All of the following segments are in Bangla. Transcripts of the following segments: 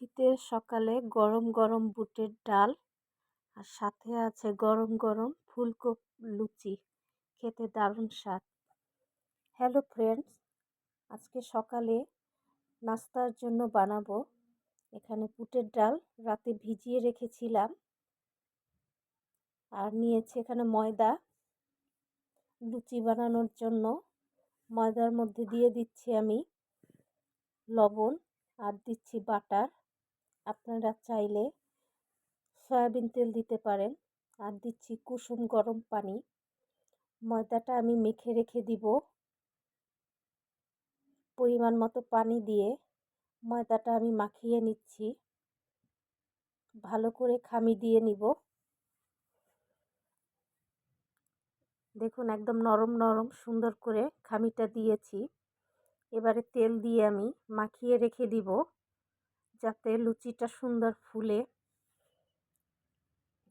শীতের সকালে গরম গরম বুটের ডাল আর সাথে আছে গরম গরম ফুলকপি লুচি। খেতে দারুণ স্বাদ। হ্যালো ফ্রেন্ডস আজকে সকালে নাস্তার জন্য বানাবো এখানে বুটের ডাল রাতে ভিজিয়ে রেখেছিলাম আর নিয়েছি এখানে ময়দা। লুচি বানানোর জন্য ময়দার মধ্যে দিয়ে দিচ্ছি আমি লবণ আর দিচ্ছি বাটার। আপনারা চাইলে সয়াবিন তেল দিতে পারেন। আর দিচ্ছি কুসুম গরম পানি। ময়দাটা আমি মেখে রেখে দিব। পরিমাণ মতো পানি দিয়ে ময়দাটা আমি মাখিয়ে নিচ্ছি। ভালো করে খামি দিয়ে নিব। দেখুন একদম নরম নরম সুন্দর করে খামিটা দিয়েছি। এবারে তেল দিয়ে আমি মাখিয়ে রেখে দিব। যাতে লুচিটা সুন্দর ফুলে।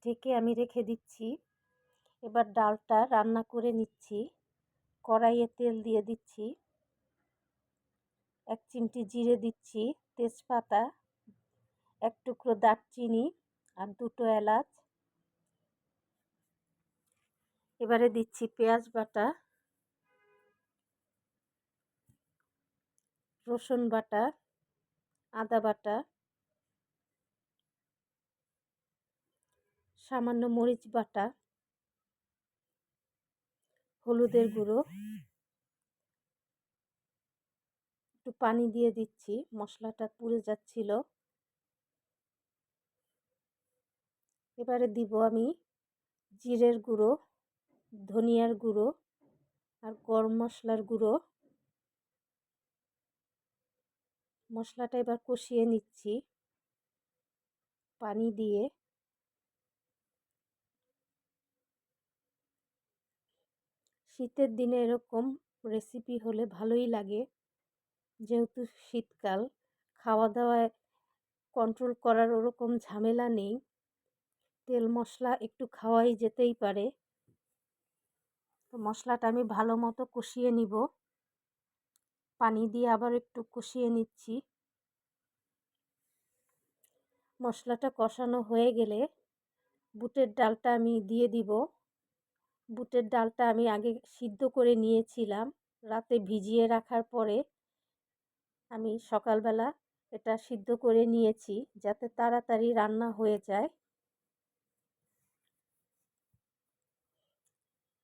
ঢেকে আমি রেখে দিচ্ছি। এবার ডালটা রান্না করে নিচ্ছি। কড়াইয়ে তেল দিয়ে দিচ্ছি। এক চিমটি জিরে দিচ্ছি, তেজপাতা, এক টুকরো দারচিনি আর দুটো এলাচ। এবারে দিচ্ছি পেঁয়াজ বাটা, রসুন বাটা আদা বাটা, সামান্য মরিচ বাটা, হলুদের গুঁড়ো, একটু পানি দিয়ে দিচ্ছি, মশলাটা পুড়ে যাচ্ছিল। এবারে দিব আমি জিরের গুঁড়ো, ধনিয়ার গুঁড়ো আর গরম মশলার গুঁড়ো। মশলাটা এবার কষিয়ে নিচ্ছি। পানি দিয়ে। শীতের দিনে এরকম রেসিপি হলে ভালোই লাগে। যেহেতু শীতকাল খাওয়া দাওয়ায় কন্ট্রোল করার ওরকম ঝামেলা নেই। তেল মশলা একটু খাওয়াই যেতেই পারে। তো মশলাটা আমি ভালো মতো কষিয়ে নিব। পানি দিয়ে আবার একটু কষিয়ে নিচ্ছি। মশলাটা কষানো হয়ে গেলে বুটের ডালটা আমি দিয়ে দিব। বুটের ডালটা আমি আগে সিদ্ধ করে নিয়েছিলাম, রাতে ভিজিয়ে রাখার পরে আমি সকালবেলা এটা সিদ্ধ করে নিয়েছি যাতে তাড়াতাড়ি রান্না হয়ে যায়।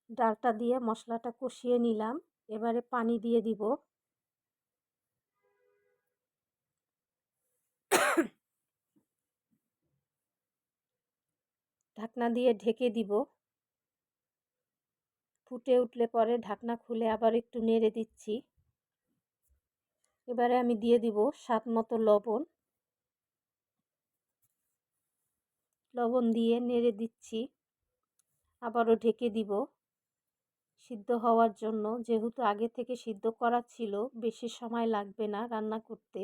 ডালটা দিয়ে মশলাটা কষিয়ে নিলাম, এবারে পানি দিয়ে দিব। ঢাকনা দিয়ে ঢেকে দিব। ফুটে উঠলে পরে ঢাকনা খুলে আবার একটু নেড়ে দিচ্ছি। এবারে আমি দিয়ে দিব স্বাদ মতো লবণ। লবণ দিয়ে নেড়ে দিচ্ছি। আবারও ঢেকে দিব। সিদ্ধ হওয়ার জন্য, যেহেতু আগে থেকে সিদ্ধ করা ছিল, বেশি সময় লাগবে না রান্না করতে।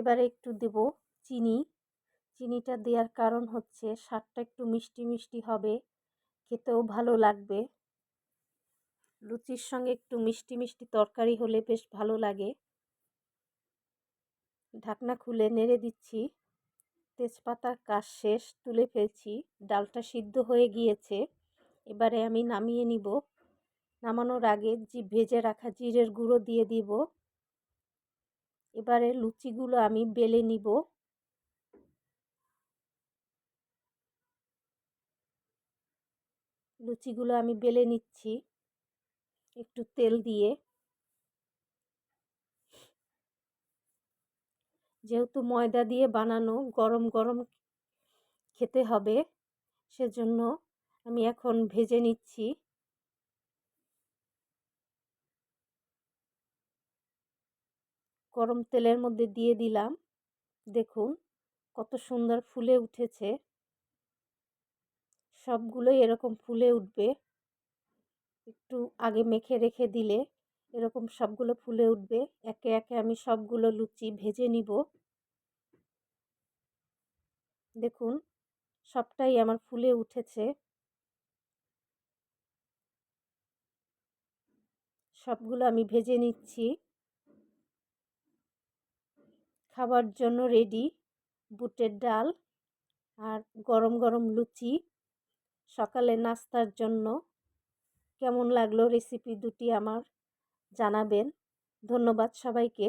এবারে একটু দেব চিনি। চিনিটা দেওয়ার কারণ হচ্ছে স্বাদটা একটু মিষ্টি মিষ্টি হবে, খেতেও ভালো লাগবে। লুচির সঙ্গে একটু মিষ্টি মিষ্টি তরকারি হলে বেশ ভালো লাগে। ঢাকনা খুলে নেড়ে দিচ্ছি। তেজপাতার কাজ শেষ, তুলে ফেলছি। ডালটা সিদ্ধ হয়ে গিয়েছে। এবারে আমি নামিয়ে নিব। নামানোর আগে ভেজে রাখা জিরের গুঁড়ো দিয়ে দিব। এবারে লুচিগুলো আমি বেলে নিব। লুচিগুলো আমি বেলে নিচ্ছি একটু তেল দিয়ে। যেহেতু ময়দা দিয়ে বানানো গরম গরম খেতে হবে, সেজন্য আমি এখন ভেজে নিচ্ছি। গরম তেলের মধ্যে দিয়ে দিলাম। দেখুন কত সুন্দর ফুলে উঠেছে। সবগুলোই এরকম ফুলে উঠবে। একটু আগে মেখে রেখে দিলে এরকম সবগুলো ফুলে উঠবে। একে একে আমি সবগুলো লুচি ভেজে নিব। দেখুন সবটাই আমার ফুলে উঠেছে। সবগুলো আমি ভেজে নিচ্ছি। খাবার জন্য রেডি বুটের ডাল আর গরম গরম লুচি। সকালে নাস্তার জন্য। কেমন লাগল রেসিপি দুটি আমার জানাবেন। ধন্যবাদ সবাইকে।